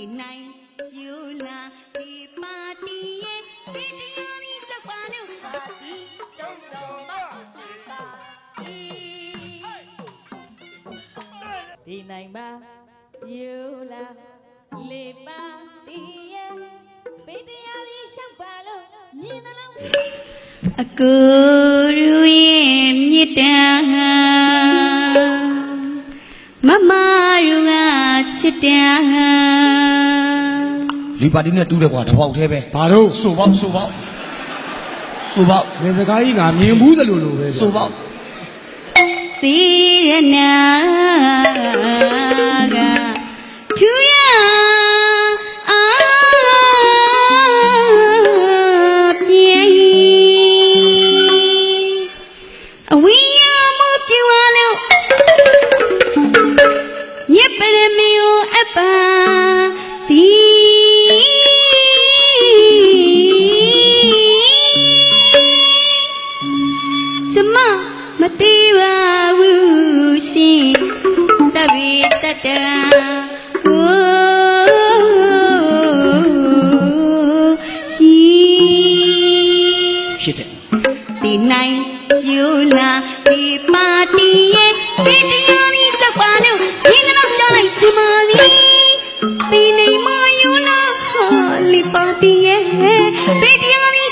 ဒီနိုင်ယူလာဒီပါတီရဲ့ဒီတရားလေးစပါလို့ပါတီတုံးစုံပါပါတီဒီနိုင်ပါယူလာလေပါတီးရဲ့ပိတရားလေးရှောက်ပါလို့မြင်တယ်လို့အကူရူရဲ့မြစ်တန်ဟာမမရူက ချစ်တန်ဟာလီပါတီနဲ့တူးတယ်ကွာတစ်ပေါက်သေးပဲဘာလို့ဆိုပေါက်ဆိုပေါက်ဆိုပေါက်ငယ်စကားကြီးငါမြင်ဘူးသလိုလိုပဲဗျာဆိုပေါက်စီရနာ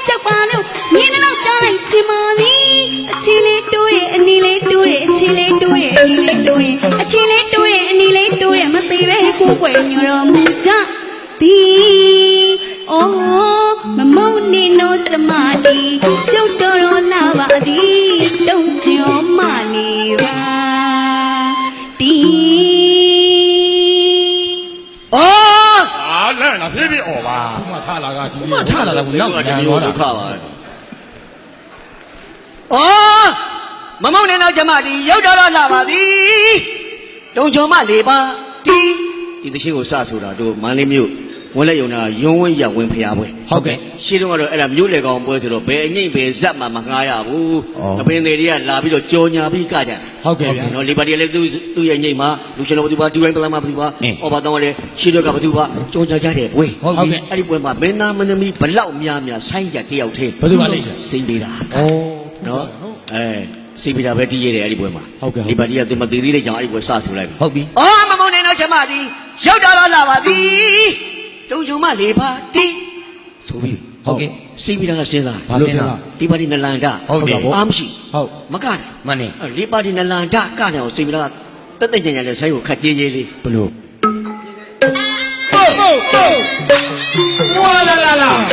ရားလေးစပါလို့ဒီကလောက်ကြားလိုက်ချင်ပါသည်အချီလေးတိုးရဲ့အနီလေးတိုးရဲ့အချီလေးတိုးရဲ့အနီလေးတိုးရဲ့အချီလေးတိုးရဲ့အနီလေးတိုးရဲ့မသေးပဲကိုယ်ွယ်ညော်တော်မူ မထလာလားကိုနောက်ဒီပြန်လိုရောဒုတာက္ခပါအော်မမောင်နဲ့နောက်ကျမဒီရောက်တော့လာပါသည်တုံချုံမလေးပါတီဒီသချင်းကိုစဆိုတာတို့မန္တလေးမြို့ ဝင်းလက်ယုံနာရုံးဝင်းရဝင်းဖျားပွဲဟုတ်ကဲ့ရှင်းတော့ကတော့အဲ့ဒါမြို့လေကောင်ပွဲဆိုတော့ဘယ်အငိမ့်ဘယ်ဇက်မှမငှားရဘူးအော်တပင်းတွေကလာပြီးတော့ကြော်ညာပြီးကကြတယ်ဟုတ်ကဲ့ဗျာနော်လေပါတီလည်းသူသူ့ရဲ့ညိမ့်မှာလူရှင်တော်ဘသူပါဒီဝိုင်းပလန်မှာဘသူပါအင်းဩဘာတော့လည်းရှင်းတော့ကဘသူပါကြော်ညာကြတဲ့ပွဲဟုတ်ကဲ့အဲ့ဒီပွဲမှာမင်းသားမင်းသမီးဘလောက်များများဆိုင်းကြတယောက်တည်းဘယ်သူပါလဲစိမ့်ပေးတာဩနော်အဲစိတ်ပြတာပဲတီးရတယ်အဲ့ဒီပွဲမှာဟုတ်ကဲ့ဟုတ်ဒီပါတီကသူမသေးသေးတဲ့ကြောင့်အဲ့ဒီပွဲစဆူလိုက်ပြီဟုတ်ပြီအော်မမောင်နဲ့နောက်ကျမဒီရောက်တော့လာပါသ ည်တုံချုံမလေးပါတီဆိုပြီးဟုတ်ကဲ့စိတ်ပြတာကစဉ်းစားဘာစဉ်းစားဒီပါတီနလန်ဒဟုတ်တယ်အားမရှိဟုတ်မကတယ်မနဲ့အဲ့ဒီပါတီနလန်ဒကနေအောင်စိတ်ပြတာကတက်တက်ကြံကြံနဲ့ဆိုင်ကိုခက်ကြေးကြေးလေးဘလို့ဝါလာလာလာပ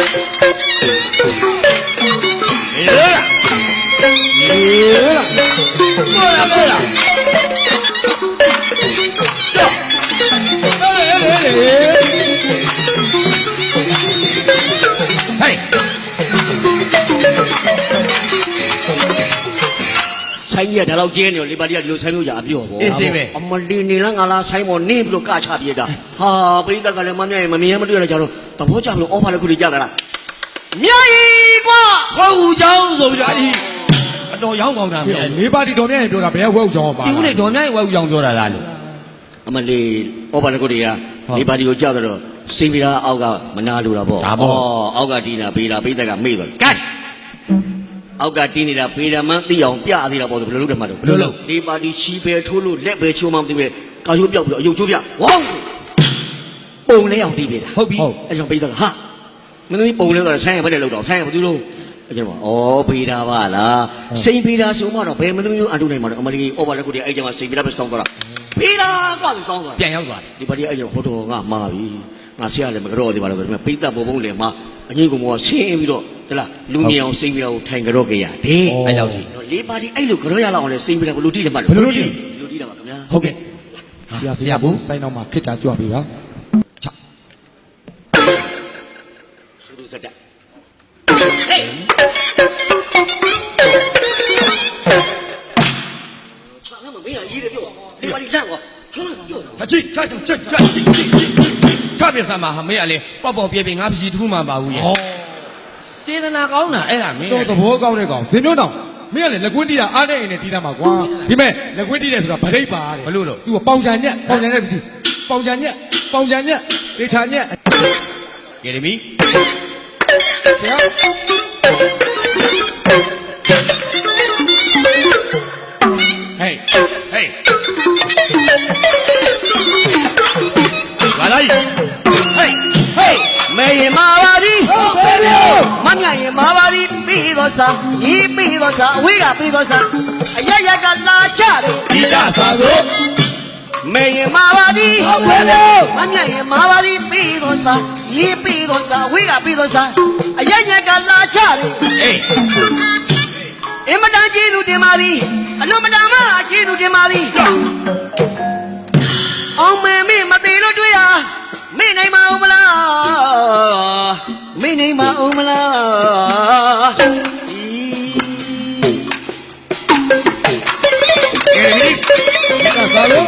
ေါ်လာ ကြီးကဒါတော့ကျဲနေတော့ဒီပါတီကဒီလိုဆိုင်မျိုးကြာအပြော့ပေါ့အေးစေးပဲ အမလီနေလားငါလားဆိုင်ပေါ်နေပြီးတော့ကချပြေးတာဟာပိဋကကလည်းမမြင်မမြင်မတွေ့ရကြတော့သဘောကျလို့အော်ဖာလည်းခုလေးကြတာလားမြတ်ကြီးကွာဝက်ဦးချောင်းဆိုပြီးတော့အဲ့ဒီအတော်ရောင်းကောင်းတာမြေလေးပါတီတော်မြတ်ရင်ပြောတာဘယ်ဝဲဥကြောင်းပါဒီဦးလေဒေါ်မြိုင်ဝက်ဦးချောင်းပြောတာလားလို့ အမလေးအော်ဖာလည်းခုလေးကဒီပါတီကိုကြောက်တော့စိတ်ပြတာအောက်ကမနာလို့တာပေါ့ဒါပေါ့ အောက်ကတီးတာပေးတာပိဋကမေ့တော့ကဲ အောက်ကတီးနေတာဖေးတယ်မှန်းသိအောင်ပြသေးတာပေါ့ဆိုဘယ်လိုလုပ်တယ်မှတော့ဘယ်လိုလုပ်ဒီပါတီချီပဲထိုးလို့လက်ပဲချိုးမှမသိပဲကာချိုးပြောက်ပြီးတော့အယုတ်ချိုးပြဝေါင်းဆိုပုံလဲအောင်တီးပြတာဟုတ်ပြီအဲ့ကြောင့်ပိဋကဟာမင်းသမီးပုံလဲတော့ဆိုင်းရဘယ်နဲ့လောက်တော့ဆိုင်းရဘာလို့လို့အဲ့ကြောင့်ဩဖေးတာပါလားစိန်ဖေးတာဆိုမှတော့ဘယ်မင်းသမီးမျိုးအန်တူနိုင်မှာတော့အမလီအော်ဘာလက်ကိုတည်းအဲ့ကြောင့်စိန်ဖေးတာပဲစောင်းသွားတာဖေးတာကွာဆိုစောင်းသွားပြန်ရောက်သွားတယ်ဒီပါတီအဲ့ကြောင့်ဟိုတော့ငါမှားပြီ ငါဆရာလည်းမကြော့သေးပါတော့ဒါပေမဲ့ပိဋကပုံပုံလည်းမှာအငိမ့်ကောင်ကဆင်းပြီးတော့ဟလားလူမြင်အောင်စိန်ဖေးတာကိုထိုင်ကြော့ကြရတယ်အဲ့လောက်ကြီးနော်လေးပါတီအဲ့လိုကြော့ရလောက်အောင်လဲစိန်ဖေးတာဘယ်လိုတီးတယ်မှတ်ဘယ်လိုလုပ်လဲလိုတီးတာပါခင်ဗျာဟုတ်ကဲ့ဆရာဆရာဘူးစိုင်းတော့မှခစ်တာကြွပြီပါစူးစူးစက်တက်ချာငါမမေးရရေးတယ်ပြောလေးပါတီလန့်ကွာချာပြောအချိချာချာချာ ချချာပြစမှာမင်းကလေပေါ့ပေါ့ပြေပြေငါပစီထူးမှပါဘူးရဲ့စေတနာကောင်းတာအဲ့ဒါမင်းတော့သဘောကောင်းတဲ့ကောင်ဇင်မျိုးတောင်မင်းကလည်းလက်ကွင်းတီးတာအားနဲ့ရင်နဲ့တီးတာမှာကွာဒီမဲ့လက်ကွင်းတီးတယ်ဆိုတာဗဒိတ်ပါတဲ့ဘလို့လို့သူကပေါင်ချံညက်ပေါင်ချံညက်ပြီးတီးပေါင်ချံညက်ပေါင်ချံညက်တေချာညက်ကဲဒီမီဆရာ မေရင်မာပါသည်ဟုတ်ပဲဗျမမြရင်မာပါသည်ပြီးတော့စာဤပြီးတော့စာအဝေးကပြီးတော့စာအရရကလာချတယ်ဒီတာစာဆိုမေရင်မာပါသည်ဟုတ်ပဲဗျမမြရင်မာပါသည်ပြီးတော့စာဤပြီးတော့စာအဝေးကပြီးတော့စာအရရကလာချတယ်ဟေးအင်မတန်ကျေးဇူးတင်ပါသည်အလွန်မတန်မှကျေးဇူးတင်ပါသည်အောင်မေမေမသေးလို့တွေ့ရ မေနိုင်မအောင်မလားမေနိုင်မအောင်မလားကဲဒီမီဒါသာလို့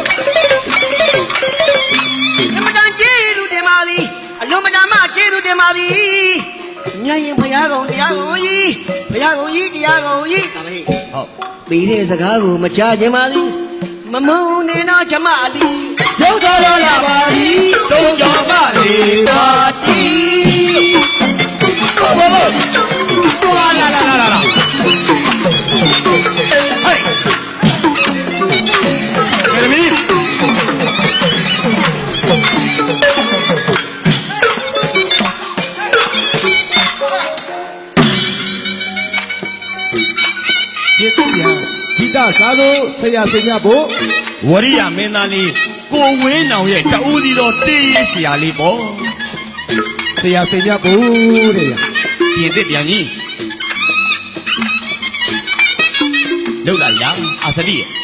အင်မတန်ကျေးဇူးတင်ပါသည်အလွန်မတန်မှကျေးဇူးတင်ပါသည်ညရင်ဘုရားကောင်တရားကောင်ကြီးဘုရားကောင်ကြီးတရားကောင်ကြီးဒါပဲဟုတ်ပြီးတဲ့စကားကိုမချခြင်းပါသည် မမုန်းနေတော့ချမအလီရုပ်တော်တော်လာပါသည်တုံးကြောင်ပါလေပါတီ လို့ဆရာစင်ညဖို့ဝရိယမင်းသားလေးကိုဝင်းနောင်ရဲ့တူးစီတော်တေးရေးဆရာလေးပေါ့ဆရာစင်ညဖို့တဲ့ပြင်သစ်ပြန်ကြီးလောက်လာရအာသတိရဲ့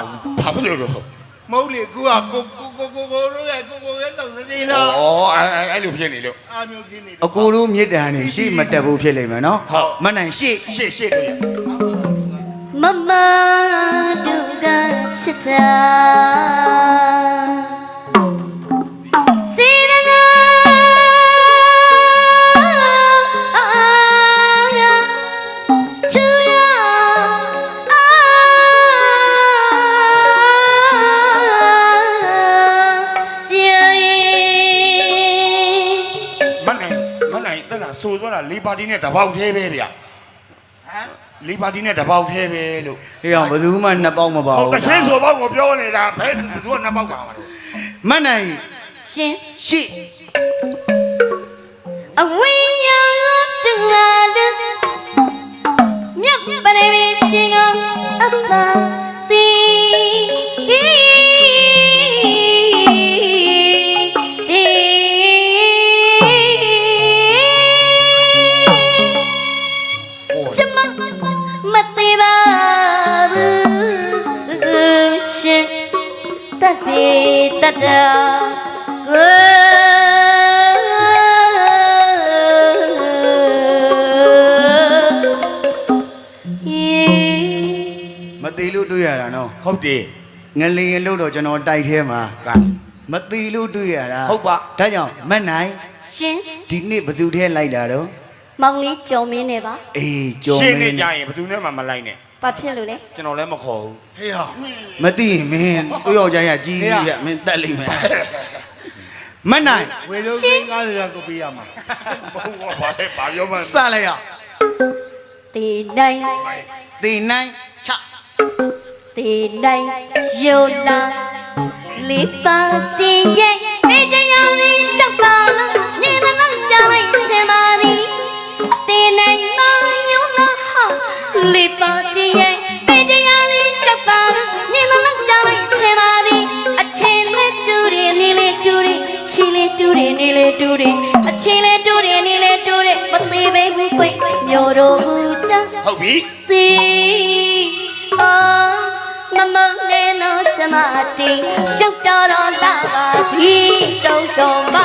တုတ်မစားဘူးဘာလို့တော့မဟုတ်လေကိုကကိုကိုကိုကိုကိုတို့ရဲ့ကိုကိုရဲ့တုတ်စနေလားဩအဲ့အဲ့လိုဖြစ်နေလို့အာမျိုးกินနေအကိုတို့မြစ်တံနေရှေ့မတက်ဘူးဖြစ်လိမ့်မယ်နော်ဟုတ်မနိုင်ရှေ့ရှေ့ရှေ့လို့ရမမတို့ကချစ်တာ ပါတီနဲ့တပေါက်သေးပဲဗျဟမ်လေးပါတီနဲ့တပေါက်သေးပဲလို့ဟေးအောင်ဘယ်သူမှနှစ်ပေါက်မပါဟုတ်ဘူးကချင်းဆိုပေါက်ကိုပြောနေတာဘယ်သူကနှစ်ပေါက်ပါမှာလို့မနိုင်ရှင်ရှေ့အဝိညာဉ်တူလာတဲ့မြတ်ပရိဝေရှင်ကအပ္ပ မသေးလို့တွေ့ရတာနော်ဟုတ်တယ်ငလျင်လို့တော့ကျွန်တော်တိုက်ထဲမှာကဲမသေးလို့တွေ့ရတာဟုတ်ပါဒါကြောင့်မနိုင်ရှင်ဒီနေ့ဘယ်သူထဲလိုက်တာတော့မောင်လေးကြော်မင်းနေပါအေးကြော်ရှင်းမနေင်းကြရင်ဘယ်သူနဲ့မှမလိုက်နဲ့ ဘာဖြစ်လို့လဲကျွန်တော်လည်းမခေါ်ဘူးဟေးဟာမသိရင်မင်းသူ့ယောက်ျားရကြီးကြီးပြမင်းတက်လိမ့်မယ်မနိုင်ဝေလို့သိန်း90ရာကိုပေးရမှာဘုံကဘာလဲဘာပြောမှစလိုက်ရတေနိုင်တေနိုင်ချတေနိုင်ယိုလာလေးပါတင်ရဲ့မိတရားလေးရှောက်ပါလားညင်သလောက်ကြလိုက် လေးပါတင်ရဲ့မိတရားလေးရှောက်ပါလားညင်သလောက်ကြလိုက်ချင်ပါသည်အချင်းနဲ့တူတယ်နေလေတူတယ်ချီလေတူတယ်နေလေတူတယ်အချင်းလေတူတယ်နေလေတူတယ်မသေးပဲဘူးကွမျိုးတော်ဘူးချာဟုတ်ပြီသေးတိရှုပ်တော်တော်လာပါသည်တုံးကြမ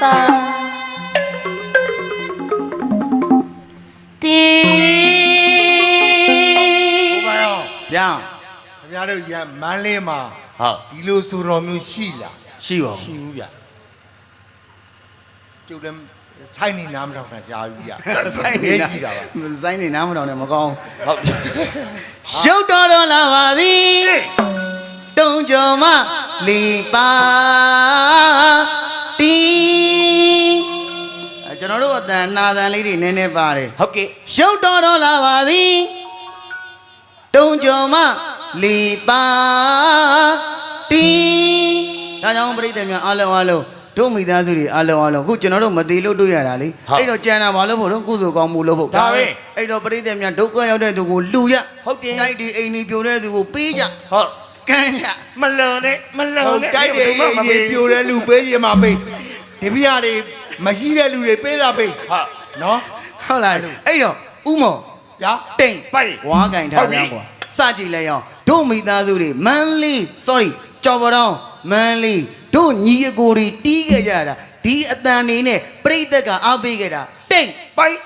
ပါတီဘုရား ဗျာခင်ဗျားတို့ရန်မန်းလေးမှာဟုတ်ဒီလိုဆိုတော်မျိုးရှိလားရှိပါရှိဘူးဗျကျုပ်လည်းဆိုင်နေနားမထောင်တာကြားပြီဗျဆိုင်နေရေးနာကြည့်တာပါဆိုင်နေနားမတော်နဲ့မကောင်းဟုတ်ရှုပ်တော်တော်လာပါသည်တုံးကြော်မလီပါတီအဲကျွန်တော်တို့အတန်နာတန်လေးတွေနည်းနည်းပါတယ်ဟုတ်ကဲ့ရှုပ်တော်တော်လာပါသည် တုံးကြော်မလီပါတီဒါကြောင့်ပြိတ္တများအားလုံးအားလုံးတို့မိသားစုတွေအားလုံးအားလုံးအခုကျွန်တော်တို့မသေးလို့တွေ့ရတာလေအဲ့တော့ကြံတာဘာလို့ဖို့တော့ကုသိုလ်ကောင်းမှုလို့ဖို့အဲ့တော့ပြိတ္တများဒုက္ခရောက်တဲ့သူကိုလူရဟုတ်တယ်တိုက်ဒီအိမ်ကြီးပြိုတဲ့သူကိုပေးကြဟုတ်ကမ်းကြမလွန်နဲ့မလွဟုန်တ်နဲ့တိုက်တယ်အိမ်ကြီးပြိုတဲ့လူပေးရင်မပေးဒီပြရတွေမရှိတဲ့လူတွေပေးတာပေးဟာနော်ဟုတ်လားအဲ့တော့ဥမော ဗျာတိတ်ပိုက်ဝါကင်ထားကြကွာစကြည့်လိုက်အောင်တို့မိသားစုတွေမန်းလေး sorry ကြော်ပတောင်းမန်းလေးတို့ညီအကိုတွေတီးခဲ့ကြတာဒီအတန်နေနဲ့ပြိတ္တကအားပေးခဲ့တာတိတ်ပိုက်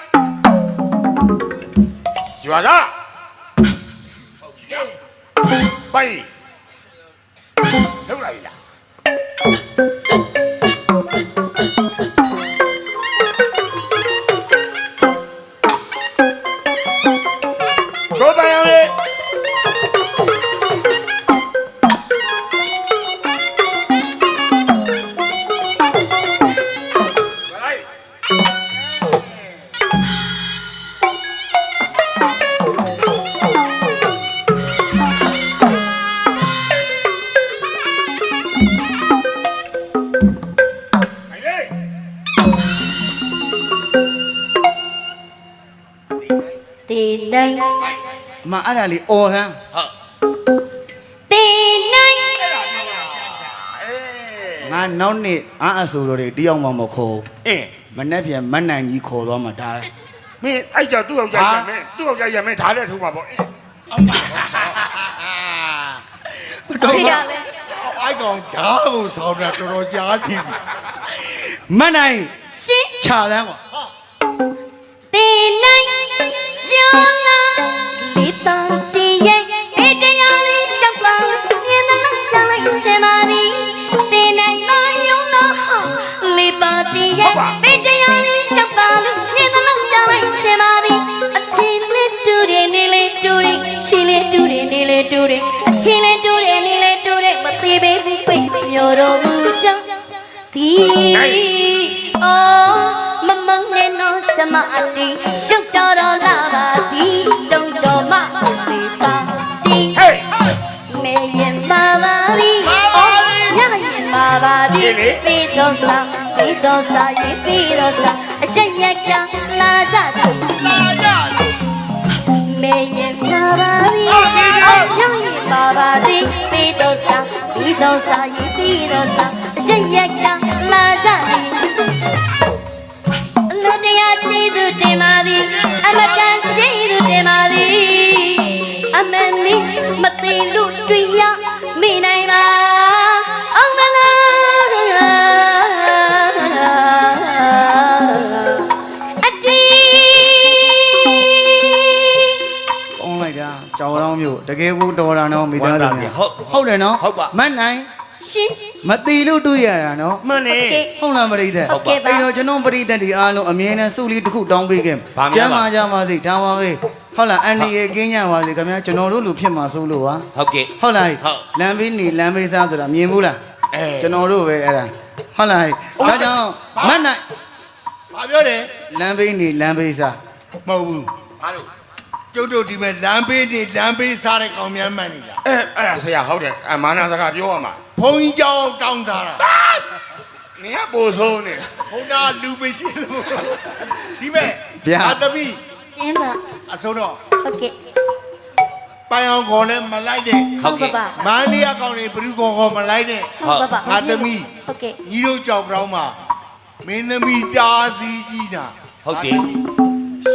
ရွာကပိုက်ဟုတ်လား မအဲ့ဒါလေးအော်ဟမ်းတီနိုင်ငါနောက်နေ့အားအဆူတော်တွေတယောက်မှမခေါ်အင်းမနှက်ပြန်မနှံကြီးခေါ်သွားမှာဒါမင်းအဲ့ကြောင့်သူ့အောင်ကြရမယ်သူ့အောင်ကြရမယ်ဓာတ်နဲ့ထုံးပါပေါ့အင်းတော့တီရလဲအိုက်ကောင်ဓာတ်ကိုဆောင်းတာတော်တော်ကြားနေပြီမနိုင်ရှင်ခြာသမ်းကွာ မအတီးရှုပ်တော်တော်လာပါသည်တုံးကြော်မလေးပါတီးဟေးမေရင်ပါပါသည်အော်ညရင်ပါပါသည်ပြီးတော့စားပြီးတော့စားရင်ပြီးတော့စားအဆက်ရက်ကလာကြတယ်လာကြမေရင်ပါပါသည်အော်ညရင်ပါပါသည်ပြီးတော့စားပြီးတော့စားရင်ပြီးတော့စားအဆက်ရက်ကလာကြတယ်အလို့ တရားကျေးဇူးတင်ပါသည်အမတန်ကျေးဇူးတင်ပါသည်အမန်လေးမသိလို့တွေ့ရမိနိုင်ပါအောင်မလားအတီးကောင်းလိုက်တာကြောင်တော်မျိုးတကယ်ဘူးတော်တာနော်မိသားစုတွေဟုတ်ဟုတ်တယ်နော်ဟုတ်ပါမနိုင် ရှင်းမတီလို့တွေ့ရတာနော်မှန်တယ်ဟုတ်လားပရိသတ်ဟုတ်ပါအဲ့တော့ကျွန်တော်ပရိသတ်ဒီအားလုံးအမြဲတမ်းစုလေးတစ်ခုတောင်းပေးခင်ကျမ်းမာကြပါစေတောင်းပါပေးဟုတ်လားအန်ဒီရဲ့ကင်းညံပါလေခင်ဗျာကျွန်တော်တို့လူဖြစ်မှာစိုးလို့ပါဟုတ်ကဲ့ဟုတ်လားလမ်းဘေးနေလမ်းဘေးစားဆိုတာမြင်ဘူးလားအဲကျွန်တော်တို့ပဲအဲ့ဒါဟုတ်လားဒါကြောင့်မတ်နိုင်ဘာပြောတယ်လမ်းဘေးနေလမ်းဘေးစားမဟုတ်ဘူးဘာလို့ကျုပ်တို့ဒီမဲ့လမ်းဘေးနေလမ်းဘေးစားတဲ့ကောင်များမှန်နေတာအဲအဲ့ဒါဆရာဟုတ်တယ်အမာနာစကားပြောရမှာ ဘုံကြီးကြောင်းတောင်းတာလားနင်ကပိုဆိုးနေဘုံသားလူမရှိလို့ဒီမဲ့အသမီးရှင်ပါအဆုံးတော့ဟုတ်ကဲ့ပိုင်အောင်ခေါ်လဲမလိုက်တဲ့ဟုတ်ပါပါမန်းလေးအကောင်တွေဘ누구ခေါ်ခေါ်မလိုက်တဲ့ ဟုတ်ပါပါအသမီး ဟုတ်ကဲ့ညီတို့ကြောက်ပြောင်းမှာမင်းသမီးတားစီကြီးတာဟုတ်တယ်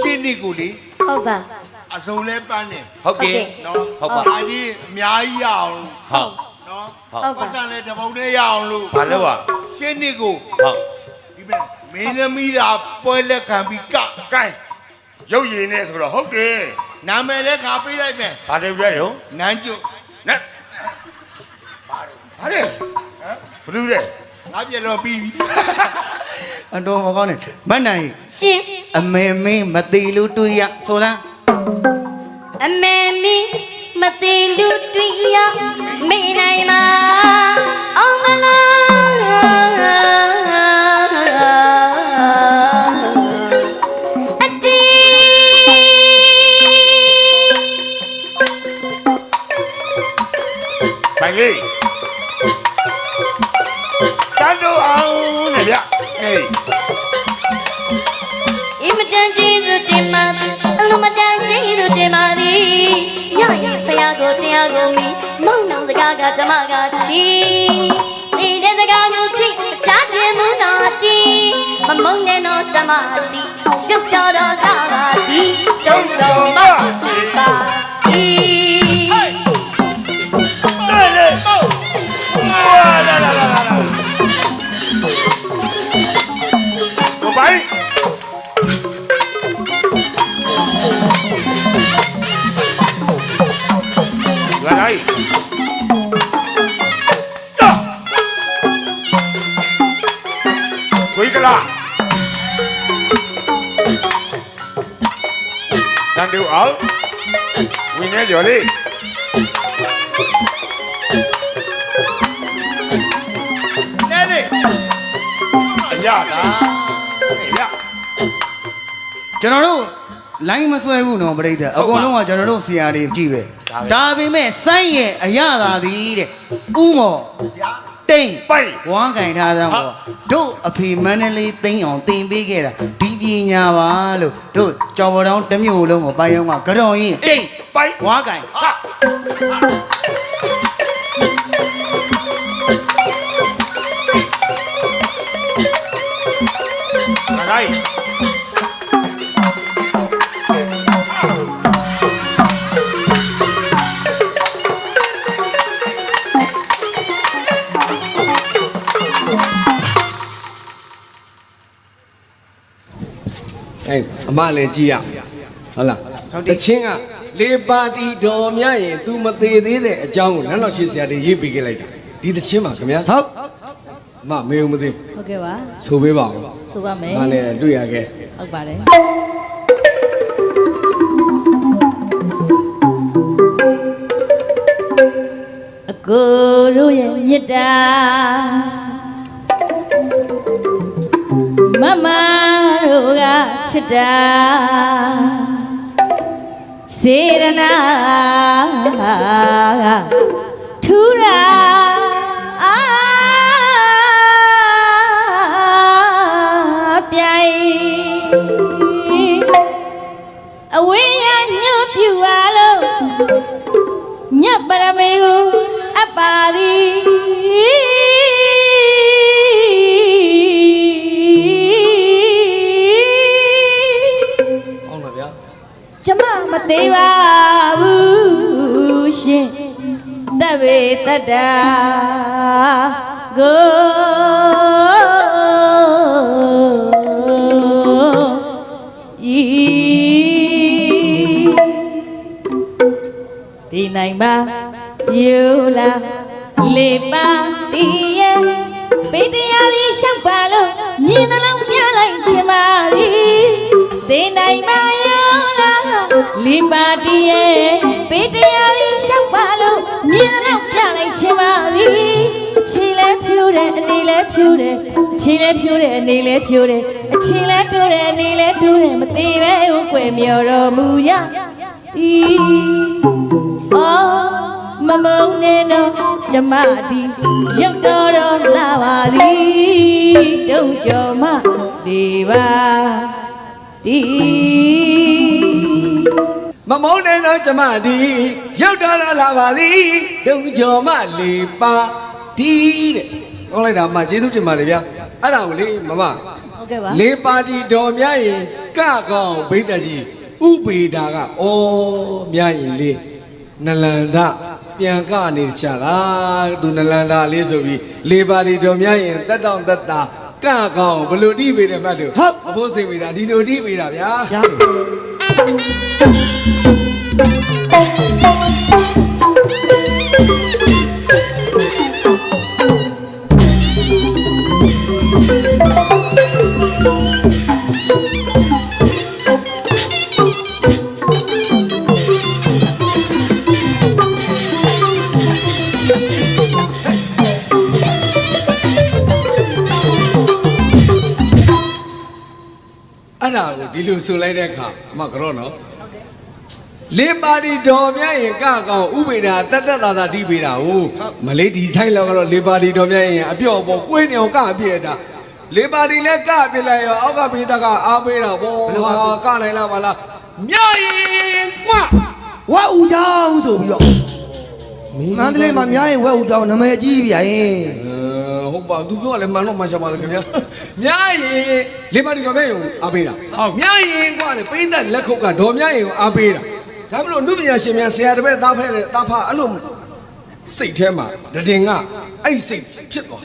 ရှင်းနေကိုလေဟုတ်ပါအအစုံလဲပန်းတယ်ဟုတ်ကဲ့ နော်ဟုတ်ပါဒါကြီးအများကြီးရအောင်ဟုတ် နော်ဟုတ်ပတ်စံလဲတပုံနဲ့ရအောင်လို့ဘာလို့อ่ะရှင်းနှစ်ကိုဟုတ်ဒီမဲ့မင်းသမီးသာပွဲလက်ခံပြီးကကဲရုပ်ရည်နဲ့ဆိုတော့ဟုတ်ကဲ့နာမည်လည်းခါပေးလိုက်မယ်ဘာတွေပြောရုံနန်းကျွတ်နဲ့ဘာလဲဟမ်ဘလူးတဲ့ငါပြတော့ပြီးပြီအတော်မကောင်းနဲ့မတ်နိုင်ရှင်အမေမင်းမသေးလို့တွေ့ရဆိုလားအမေမီမသေးလူတွေ့ရမေးနိုင် မှာအောင်မလားအတီးပိုင်လေးတန်းတို့အောင်နဲ့ဗျ နဲ့တော့ဓမ္မတီရှုပ်တော်တော်လာပါသည်တုံးတုံးမပါ ဒီလေလေဝါလာလာလာလာကိုပိုင်လာလိုက်ဝိကလာတန်တူအောင်ဝင်းနေကြော်လေးနဲလေအရတာအေးရကျွန်တော်တို့လိုင်းမဆွဲဘူးနော်ပြိတ္တအကုန်လုံးကကျွန်တော်တို့ဆရာတွေကြည့်ပဲဒါပေမဲ့စိုက်ရဲ့အရသာသည်တဲ့ဥမော်တိန်ပိုက်ဝမ်းကင်ထားတဲ့ပေါ့ တို့အဖေမန္တလေးသိန်းအောင်တင်ပေးခဲ့တာဒီပညာပါလို့တို့ကြော်ပေါ်တောင်တစ်မျိုးလုံးကိုပိုင်ရောကကြော်ရင်တိန်ပိုက်ဝါကင်ဟာလာ မလည်းကြည့်ရဟုတ်လားတချင်းကလေပါတီတော်မြရင် तू မသေးသေးတဲ့အကြောင်းကိုနန်းတော်ရှိဆရာတွေရေးပေးခဲ့လိုက်တာဒီတချင်းပါခင်ဗျာဟုတ်အမမေုံမသိဟုတ်ကဲ့ပါဆိုပေးပါဦးဆိုပါမယ်အမလည်းတွေ့ရခဲ့ဟုတ်ပါတယ်အကိုတို့ရဲ့မေတ္တာမမ တို့ကချစ်တာစေရနာကထူရာအာပြိုင်အဝေးရညွတ်ပြူပါလို့ညက်ပရမေကိုအပ်ပါသည် သေးပါဘူးရှင်တပ်ဝေတတ္တာကိုဤဒီနိုင်ပါယူလာလေပါတီးရဲ့ပိတရားလေးရှောက်ပါလို့မြင်နှလုံးပြလိုက်ချင်ပါသည်ဒီနိုင်ပါယူလာ လေပါတီးရဲ့ပိတရားလေးရှောက်ပါလို့မြင်နှလုံးပြလိုက်ချင်ပါသည်အချီလဲဖြူတယ်အနေလဲဖြူတယ်အချီလဲဖြူတယ်အနေလဲဖြူတယ်အချီလဲတူတယ်အနေလဲတူတယ်မသေးပဲဦးကွယ်မြော်တော်မူရဤအော်မမုံနဲ့တော့ကျမဒီရောက်တော်တော်လာပါသည်တုံးကြော်မဒီပါဒီ မမုန်းနဲ့တော့ကျမဒီရောက်တော့လာပါသည်ဒုံကျော်မလေးပါဒီတဲ့ကောင်းလိုက်တာအမကျေးဇူးတင်ပါတယ်ဗျာအဲ့ဒါကိုလေမမဟုတ်ကဲ့ပါလေးပါတီတော်များရင်ကကောင်းဘိတ်တကြီးဥပေတာကဩမြရင်လေးနလန္ဒပြန်ကနေချတာသူနလန္ဒလေးဆိုပြီးလေပါတီတော်မြရင်တက်တောင့်တက်တာကကောင်ဘလို့တိပေတယ်မှတ်လို့ဟုတ်အဖို့စိတ်ပေတာဒီလိုတိပေတာဗျာရပြီ အဲ့ ဒါကိုဒီလိုဆိုလိုက်တဲ့အခါအမကတော့နော်လေပါတီတော်မြရင်ကကောင်ဥပေတာတက်တက်တာတာတိပေတာဟုတ်မလေးဒီဆိုင်လောက်ကတော့လေပါတီတော်မြရင်အပြော့ပေါ်ကိုင်းနေအောင်ကပြည့်တာလေပါတီလည်းကပြစ်လိုက်ရောအောက်ကပိတကအားပေးတာဘောဟာကနိုင်လားမလားမြရင်ကွာဝက်ဦးချောင်းဆိုပြီးတော့မန္တလေးမှာများရင်ဝက်ဦးချောင်းနာမည်ကြီးဗျာယင်အဲ ဟုတ်ပါသူပြောရလဲမှန်တော့မှရှာပါလေခင်ဗျာမြရင်လေပါတီတော်မြရင်ကိုအားပေးတာဟုတ်မြရင်ကွာလေပိသက်လက်ခုပ်ကတော်မြရင်ကိုအားပေးတာဒါမလို့နုပညာရှင်များဆရာတပည့်သားဖဲတဲ့သားဖအဲ့လိုစိတ်ထဲမှာတည်င်ကအဲ့စိတ်ဖြစ်သွား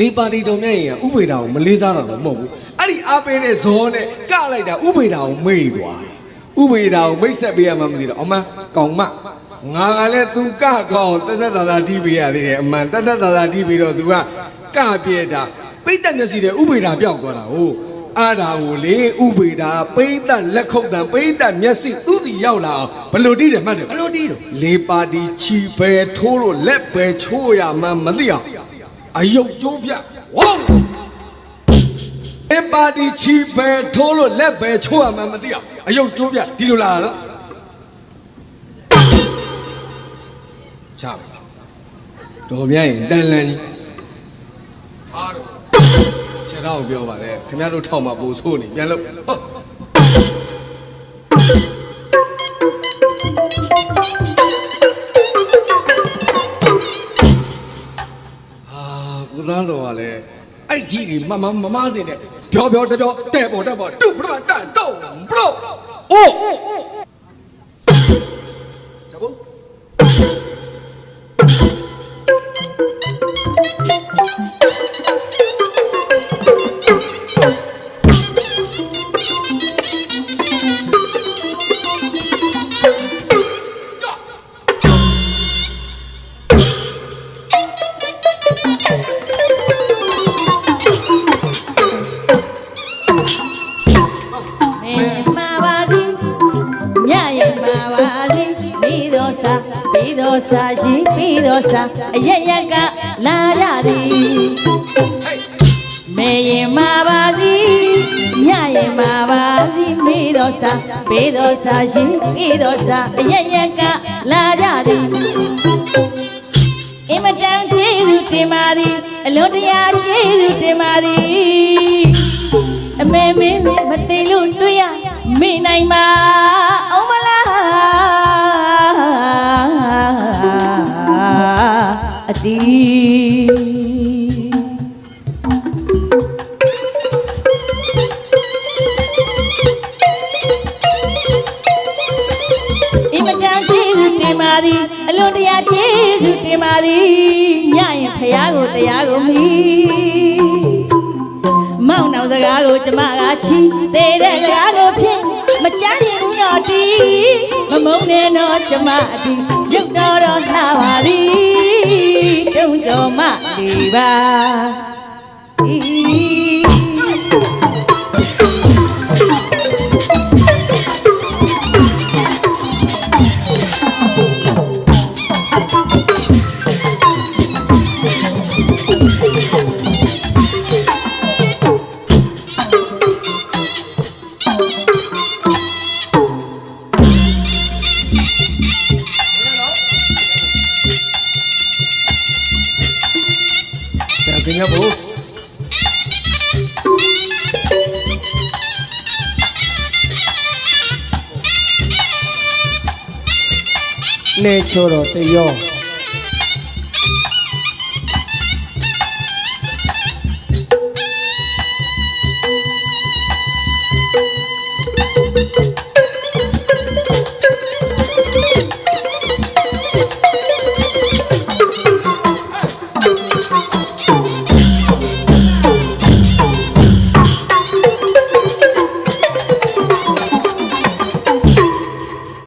လေးပါတီတော်မြတ်ရင်ကဥပေတာကိုမလေးစားတော့တော့မဟုတ်ဘူးအဲ့ဒီအားပေးတဲ့ဇောနဲ့ကလိုက်တာဥပေတာကိုမေ့သွားဥပေတာကိုမိတ်ဆက်ပေးရမှမသိတော့အမကောင်မငါကလည်း तू ကကောင်တသက်သာသာတီးပေးရသေးတယ်အမှန်တသက်သာသာတီးပြီးတော့ तू က ကပြဲတာပိတ်သက်မျက်စိတဲ့ဥပေတာပြောက်သွားတာဟုတ်အားဒါကိုလေဥပေတာပိတ်သက်လက်ခုပ်တံပိတ်သက်မျက်စိသူ့စီရောက်လာအောင်ဘယ်လိုတီးတယ်မှတ်တယ်ဘလို့တီးတော့လေးပါတီချီပဲထိုးလို့လက်ပဲချိုးရမှန်းမသိအောင်အယုတ်ကျိုးပြဝေါလေးပါတီချီပဲထိုးလို့လက်ပဲချိုးရမှန်းမသိအောင်အယုတ်ကျိုးပြဒီလိုလာနော်ချာပါတော်မြတ်ရင်တန်လန်ကြီးအားတော့ ခြေတော့ပြောပါလေခင်ဗျားတို့ထောက်မှာပို့ဆိုးနေပြန်လို့ဟုတ်အာကုသန်းတော်ကလည်းအဲ့ကြီးကြီးမမမမစင်တဲ့ပြောပြောတပြောတဲ့ပေါ်တဲ့ပေါ်တူပရတန်တုံဘရိုအိုး တော့စာရှိပြီးတော့စာအရရက်ကလာရသည်မေရင်မှာပါစီမြရင်မှာပါစီပြီးတော့စာပြီးတော့စာရှိပြီးတော့စာအရရက်ကလာရသည်အင်မတန်ကျေးဇူးတင်ပါသည်အလွန်တရာကျေးဇူးတင်ပါသည်အမေမင်းမသိလို့တွေ့ရမေ့နိုင်ပါ အောင်မလားအတီအင်မတန်ကျေးဇူးတင်ပါသည်အလွန်တရာကျေးဇူးတင်ပါသည်ညရင်ဖះကိုတရားကိုမီမောင်နှောင်စကားကိုကျမကချီသေးတဲ့စကားကိုဖြင့်မကြမ်းရင်ဘူးတော့တီမမုန်းနဲ့တော့ကျမအတီရုပ်တော်တော့လှပါသည် တုံးကြော်မလေးပါ နေချိုတော့တရော